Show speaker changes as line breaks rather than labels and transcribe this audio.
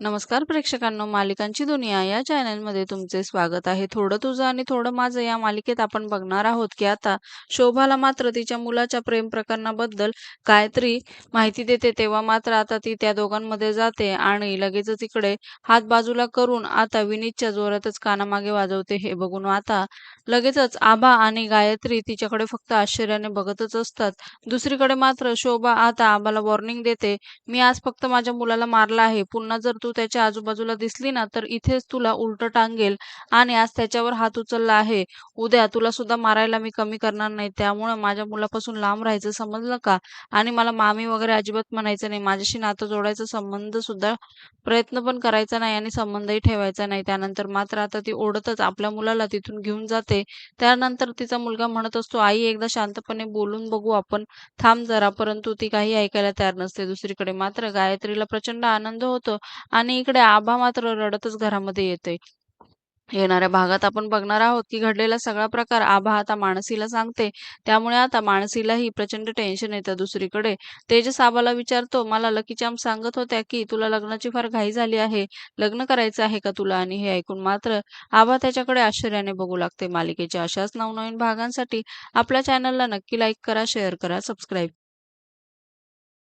नमस्कार प्रेक्षकांनो मालिकांची दुनिया या चॅनलमध्ये तुमचे स्वागत आहे. थोडं तुझं आणि थोडं माझं या मालिकेत आपण बघणार आहोत की आता शोभाला मात्र तिच्या मुलाच्या प्रेम प्रकरणाबद्दल काहीतरी माहिती देते. तेव्हा मात्र आता ती त्या दोघांमध्ये जाते आणि लगेचच इकडे हात बाजूला करून आता विनीतच्या जोरातच कानामागे वाजवते. हे बघून आता लगेचच आभा आणि गायत्री तिच्याकडे फक्त आश्चर्याने बघतच असतात. दुसरीकडे मात्र शोभा आता आबाला वॉर्निंग देते मी आज फक्त माझ्या मुलाला मारला आहे. पुन्हा जर तू त्याच्या आजूबाजूला दिसली ना तर इथेच तुला उलट टांगेल आणि आज त्याच्यावर हात उचलला आहे. उद्या तुला सुद्धा मारायला मी कमी करणार नाही. त्यामुळे माझ्या मुलापासून लांब राहायचं समजलं का? आणि मला मामी वगैरे अजिबात म्हणायचं नाही. माझ्याशी नातं जोडायचा संबंध सुद्धा प्रयत्न पण करायचा नाही आणि संबंधही ठेवायचा नाही. त्यानंतर मात्र आता ती ओढतच आपल्या मुलाला तिथून घेऊन जाते. त्यानंतर तिचा मुलगा म्हणत असतो आई एकदा शांतपणे बोलून बघू आपण. थांब जरा परंतु ती काही ऐकायला तयार नसते दुसरीकडे. मात्र गायत्रीला प्रचंड आनंद होतो आणि इकडे आभा मात्र रडतच घरामध्ये येते येणाऱ्या भागात आपण बघणार आहोत की घडलेला सगळा प्रकार आभा आता मानसीला सांगते. त्यामुळे आता मानसीलाही प्रचंड टेन्शन येतं दुसरीकडे. तेजस आबाला विचारतो मला लकीच्याम सांगत होत्या की तुला लग्नाची फार घाई झाली आहे. लग्न करायचं आहे का तुला? आणि हे ऐकून मात्र आभा त्याच्याकडे आश्चर्याने बघू लागते. मालिकेच्या अशाच नवनवीन भागांसाठी आपल्या चॅनलला नक्की लाईक करा शेअर करा सबस्क्राईब